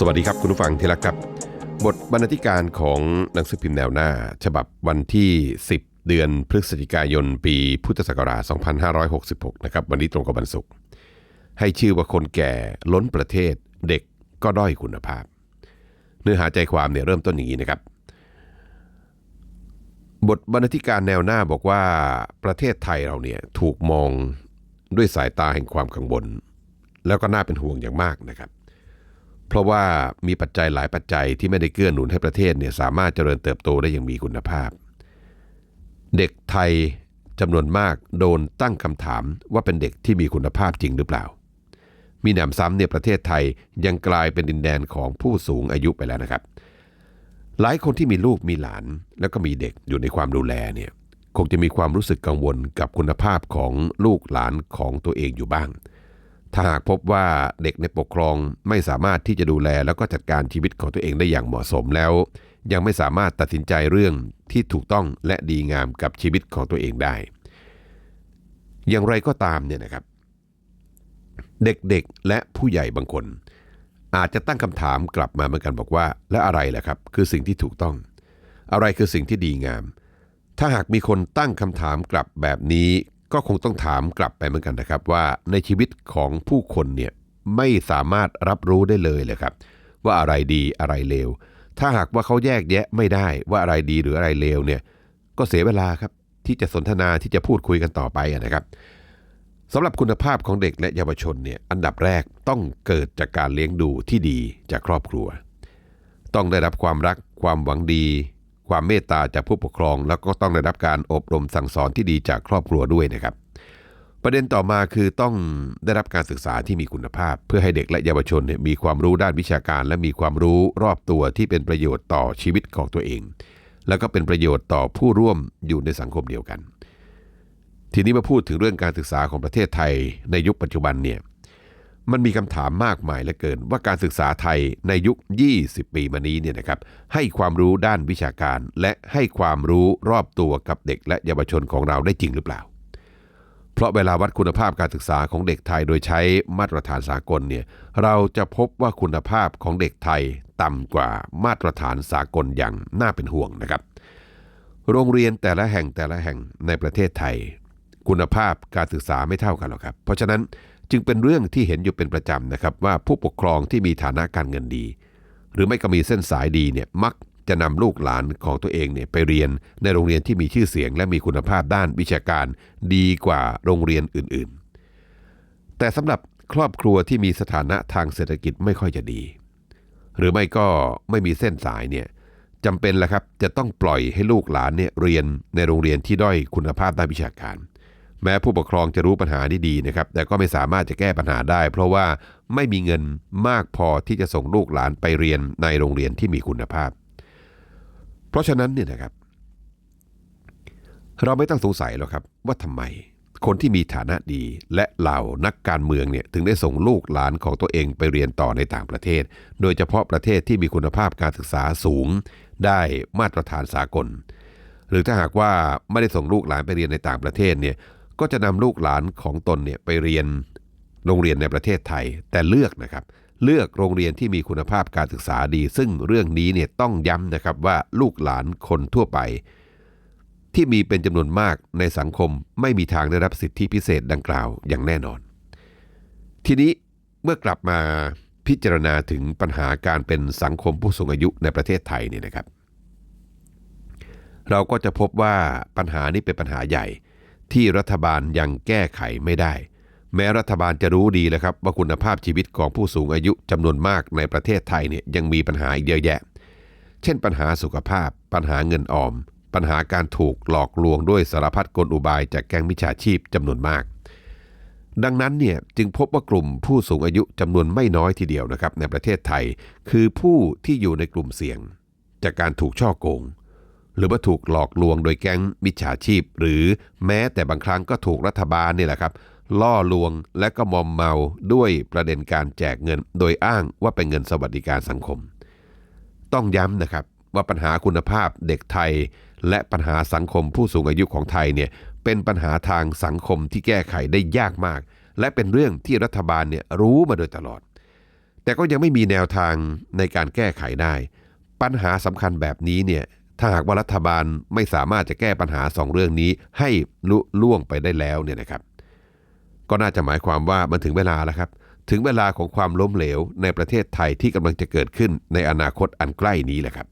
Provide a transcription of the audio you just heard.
สวัสดีครับคุณผู้ฟังที่รักครับ บทบรรณาธิการของหนังสือพิมพ์แนวหน้า ฉบับวันที่ 10 เดือนพฤศจิกายน ปีพุทธศักราช 2566 นะครับ วันนี้ตรงกับวันศุกร์ให้ชื่อว่าคนแก่ล้นประเทศเด็กก็ด้อยคุณภาพ เนื้อหาใจความเนี่ยเริ่มต้นอย่างนี้นะครับ บทบรรณาธิการแนวหน้าบอกว่าประเทศไทยเราเนี่ยถูกมองด้วยสายตาแห่งความกังวลแล้วก็น่าเป็นห่วงอย่างมากนะครับ เพราะว่ามีปัจจัยหลายปัจจัยที่ไม่ได้เกื้อหนุนให้ประเทศเนี่ยสามารถเจริญเติบโตได้อย่างมีคุณภาพ เด็กไทยจำนวนมากโดนตั้งคำถามว่าเป็นเด็กที่มีคุณภาพจริงหรือเปล่า มีหนำซ้ำเนี่ยประเทศไทยยังกลายเป็นดินแดนของผู้สูงอายุไปแล้วนะครับ หลายคนที่มีลูกมีหลาน แล้วก็มีเด็กอยู่ในความดูแลเนี่ยคงจะมีความรู้สึกกังวลกับคุณภาพของลูกหลานของตัวเองอยู่บ้าง ถ้าหากพบว่าเด็กในปกครองไม่สามารถที่จะดูแลแล้วก็จัดการชีวิตของตัวเองได้อย่างเหมาะสมแล้ว ยังไม่สามารถตัดสินใจเรื่องที่ถูกต้องและดีงามกับชีวิตของตัวเองได้ อย่างไรก็ตามเนี่ยนะครับ เด็กๆและผู้ใหญ่บางคน อาจจะตั้งคำถามกลับมาเหมือนกันบอกว่า และอะไรล่ะครับ คือสิ่งที่ถูกต้อง อะไรคือสิ่งที่ดีงาม ถ้าหากมีคนตั้งคำถามกลับแบบนี้ ก็คงต้องถามกลับไปเหมือนกันนะครับ ว่าในชีวิตของผู้คนเนี่ยไม่สามารถรับรู้ได้เลยเลยครับ ว่าอะไรดีอะไรเลวถ้าหากว่าเขาแยกแยะไม่ได้ว่าอะไรดีหรืออะไรเลวเนี่ยก็เสียเวลาครับที่จะสนทนาที่จะพูดคุยกันต่อไปนะครับสำหรับคุณภาพของเด็กและเยาวชนเนี่ยอันดับแรกต้องเกิดจากการเลี้ยงดูที่ดีจากครอบครัว ต้องได้รับความรักความหวังดี ความเมตตาจากผู้ปกครอง แล้วก็ต้องได้รับการอบรมสั่งสอนที่ดีจากครอบครัวด้วยนะครับ ประเด็นต่อมาคือต้องได้รับการศึกษาที่มีคุณภาพ เพื่อให้เด็กและเยาวชนมีความรู้ด้านวิชาการ และมีความรู้รอบตัวที่เป็นประโยชน์ต่อชีวิตของตัวเอง แล้วก็เป็นประโยชน์ต่อผู้ร่วมอยู่ในสังคมเดียวกัน ทีนี้มาพูดถึงเรื่องการศึกษาของประเทศไทยในยุคปัจจุบันเนี่ย มันมีคำถามมากมายเหลือเกิน ว่าการศึกษาไทยในยุค 20 ปีมานี้เนี่ยนะครับให้ความรู้ด้านวิชาการ และให้ความรู้รอบตัวกับเด็กและเยาวชนของเราได้จริงหรือเปล่า เพราะเวลาวัดคุณภาพการศึกษาของเด็กไทยโดยใช้มาตรฐานสากลเนี่ยเราจะพบว่าคุณภาพของเด็กไทยต่ำกว่ามาตรฐานสากลอย่างน่าเป็นห่วงนะครับ โรงเรียนแต่ละแห่งแต่ละแห่งในประเทศไทย คุณภาพการศึกษาไม่เท่ากันหรอกครับ เพราะฉะนั้น จึงเป็นเรื่องที่เห็นอยู่เป็นประจำนะครับว่าผู้ปกครองที่มีฐานะการเงินดี หรือไม่ก็มีเส้นสายดีเนี่ยมักจะนำลูกหลานของตัวเองเนี่ยไปเรียนในโรงเรียนที่มีชื่อเสียง และมีคุณภาพด้านวิชาการดีกว่าโรงเรียนอื่นๆ แต่สำหรับครอบครัวที่มีสถานะทางเศรษฐกิจไม่ค่อยจะดี หรือไม่ก็ไม่มีเส้นสายเนี่ยจำเป็นแหละครับจะต้องปล่อยให้ลูกหลานเนี่ยเรียนในโรงเรียนที่ด้อยคุณภาพด้านวิชาการ แม้ผู้ปกครองจะรู้ปัญหานี้ดีนะครับ แต่ก็ไม่สามารถจะแก้ปัญหาได้ เพราะว่าไม่มีเงินมากพอที่จะส่งลูกหลานไปเรียนในโรงเรียนที่มีคุณภาพ เพราะฉะนั้นเนี่ยนะครับ เราไม่ต้องสงสัยหรอกครับว่าทำไมคนที่มีฐานะดีและเหล่านักการเมืองเนี่ยถึงได้ส่งลูกหลานของตัวเองไปเรียนต่อในต่างประเทศ โดยเฉพาะประเทศที่มีคุณภาพการศึกษาสูง ได้มาตรฐานสากล หรือถ้าหากว่าไม่ได้ส่งลูกหลานไปเรียนในต่างประเทศเนี่ย ก็จะนำลูกหลานของตนเนี่ยไปเรียนโรงเรียนในประเทศไทย แต่เลือกนะครับ เลือกโรงเรียนที่มีคุณภาพการศึกษาดี ซึ่งเรื่องนี้เนี่ยต้องย้ำนะครับว่าลูกหลานคนทั่วไป ที่มีเป็นจำนวนมากในสังคมไม่มีทางได้รับสิทธิพิเศษดังกล่าวอย่างแน่นอน ทีนี้เมื่อกลับมาพิจารณาถึงปัญหาการเป็นสังคมผู้สูงอายุในประเทศไทยเนี่ยนะครับ เราก็จะพบว่าปัญหานี้เป็นปัญหาใหญ่ ที่รัฐบาลยังแก้ไขไม่ได้ แม้รัฐบาลจะรู้ดีแล้วครับว่าคุณภาพชีวิตของผู้สูงอายุจำนวนมากในประเทศไทยเนี่ยยังมีปัญหาอีกเยอะแยะ เช่นปัญหาสุขภาพ ปัญหาเงินออม ปัญหาการถูกหลอกลวงด้วยสารพัดกลอุบายจากแก๊งมิจฉาชีพจำนวนมาก ดังนั้นเนี่ยจึงพบว่ากลุ่มผู้สูงอายุจำนวนไม่น้อยทีเดียวนะครับในประเทศไทย คือผู้ที่อยู่ในกลุ่มเสี่ยง จากการถูกช่อโกง หรือว่าถูกหลอกลวงโดยแก๊งมิจฉาชีพ หรือแม้แต่บางครั้งก็ถูกรัฐบาลเนี่ยแหละครับ ล่อลวงและก็มอมเมาด้วยประเด็นการแจกเงิน โดยอ้างว่าเป็นเงินสวัสดิการสังคม ต้องย้ำนะครับว่าปัญหาคุณภาพเด็กไทย และปัญหาสังคมผู้สูงอายุของไทยเนี่ยเป็นปัญหาทางสังคมที่แก้ไขได้ยากมาก และเป็นเรื่องที่รัฐบาลเนี่ยรู้มาโดยตลอด แต่ก็ยังไม่มีแนวทางในการแก้ไขได้ ปัญหาสำคัญแบบนี้เนี่ย ถ้าหากว่ารัฐบาลไม่สามารถจะแก้ปัญหาสองเรื่องนี้ให้ลุล่วงไปได้แล้วเนี่ยนะครับ ก็น่าจะหมายความว่ามันถึงเวลาแล้วครับ ถึงเวลาของความล้มเหลวในประเทศไทยที่กำลังจะเกิดขึ้นในอนาคตอันใกล้นี้แหละครับ